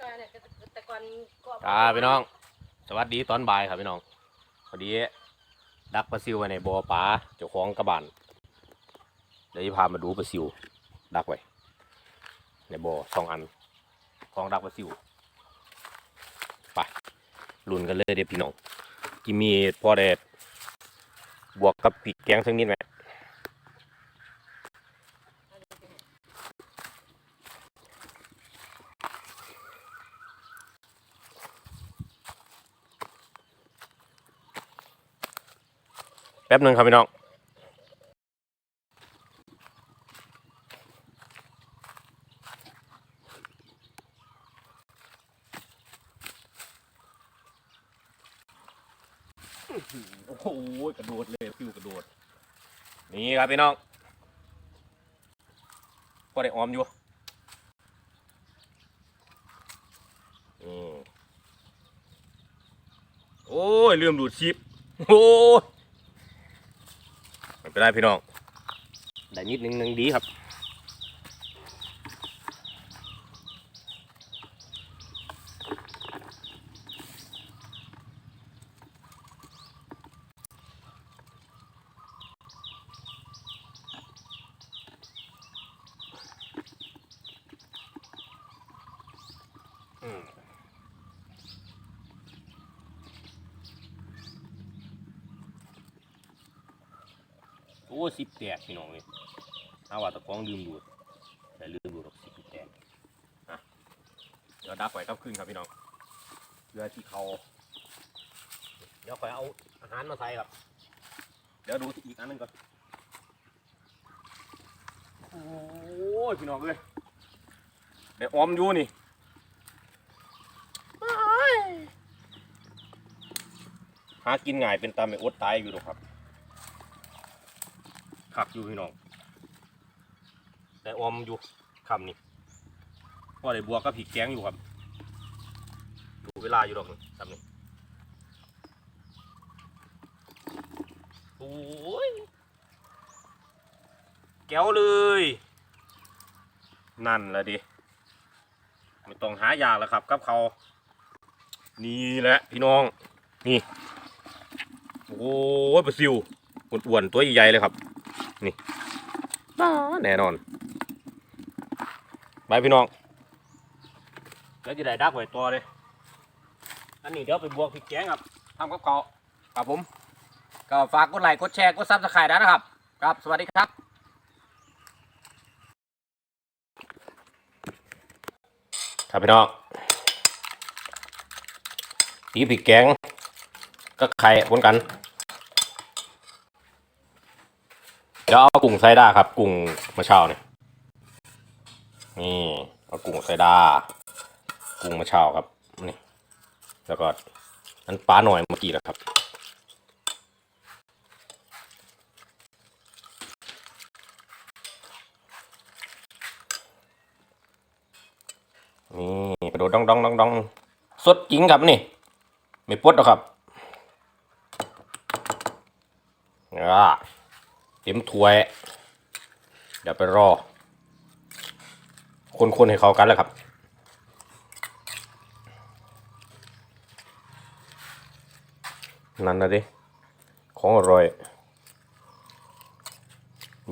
จอยเนี่ยแต่ก่อนก็อ่าพี่น้อง สวัสดีตอนบ่ายครับพี่น้องพอดีดักปลาซิวไว้ในบ่อปลาเจ้าของกระบานเดี๋ยวจะพามาดูปลาซิว ดักไว้ในบ่อสองอันของดักปลาซิวไปลุ้นกันเลยเดี๋ยวพี่น้องกิมีพอได้บวกกับผิกแกงสักนิดไหม แป๊บหนึ่งครับพี่น้องโอ้โหกระโดดเลยฟิวกระโดด นี่ครับพี่น้องพอได้ออมอยู่อืมโอ้ยลืมดูดชิป โอ้ย ไม่เป็นไรพี่น้องได้นิดนึงนึงดีครับ อืมโอ้สิบแตกพี่น้องเลยเอาว่าตะกร้องลืมดูดแต่ลืมดูดออกสิบแตกอะเดี๋ยวดับไว้กับคืนครับพี่น้องเพื่อที่เขาเดี๋ยวคอยเอาอาหารมาใส่ครับ เดี๋ยวดูอีกอันนึงก่อนโอ้ยพี่น้องเลยเดี๋ยวอมอยู่นี่หากินง่ายเป็นตามไม่อดตายอยู่หรอกครับ ขักอยู่พี่น้องแต่ออมอยู่คำนี่พอได้บวกก็ผิดแกงอยู่ครับดูเวลาอยู่หรอกนี่คำนี้โอ้ยแก้วเลย นั่นแหละดิไม่ต้องหายากแล้วครับกับเขานี่แหละพี่น้องนี่ โอ้ยปลาซิวอ้วนๆตัวใหญ่ๆเลยครับ นี่แน่นอนไปพี่น้องแล้วจะได้ดักไว้ตัวเลยอันนี้เดี๋ยวไปบวกพริกแกงครับทำกับเขาวครับผม ก็ฝากกดไลค์กดแชร์กดซับสไครต์นะครับ ครับ สวัสดีครับครับพี่น้องตีพริกแกงก็ไข่พ้นกัน เดี๋ยวเอากุ้งไซด้าครับ กุ้งมะเช้าเนี่ยนี่เอากุ้งไซด้ากุ้งมะเช้าครับนี่แล้วก็อันปลาหน่อยเมื่อกี้แล้วครับนี่กระโดดดองดองดองดองสดจริงครับนี่ ไม่ปวดหรอกครับอ่า ต็มถ้วย เดี๋ยวไปรอ คนๆให้เขากันแล้วครับนั่นนะดิของอร่อย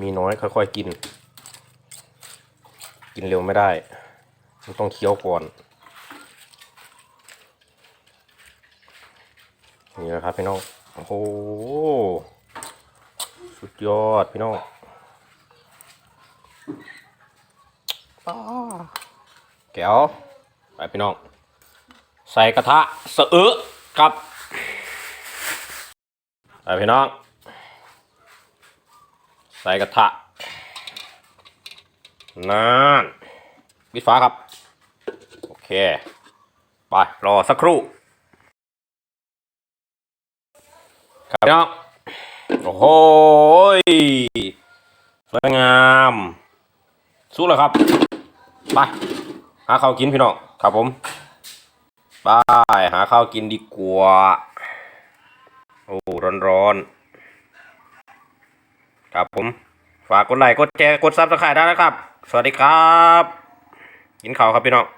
มีน้อยค่อยๆกิน กินเร็วไม่ได้ มันต้องเคี้ยวก่อนนี่นะครับพี่น้อง โอ้โห สุดยอดพี่น้องป้าแก้วไปพี่น้อง ใส่กระทะสะเอะครับไปพี่น้อง ใส่กระทะนั่นปิดฝาครับ โอเค ไป รอสักครู่ ครับพี่น้อง โอ้โหยสวยงาม สู้เลยครับ ไป หาข้าวกินพี่น้อง ครับผม ไป หาข้าวกินดีกว่า โอ้ร้อนร้อนๆ ครับผม ฝากกดไลค์ กดแชร์ กดซับสไครต์ได้นะครับ สวัสดีครับ กินข้าวครับพี่น้อง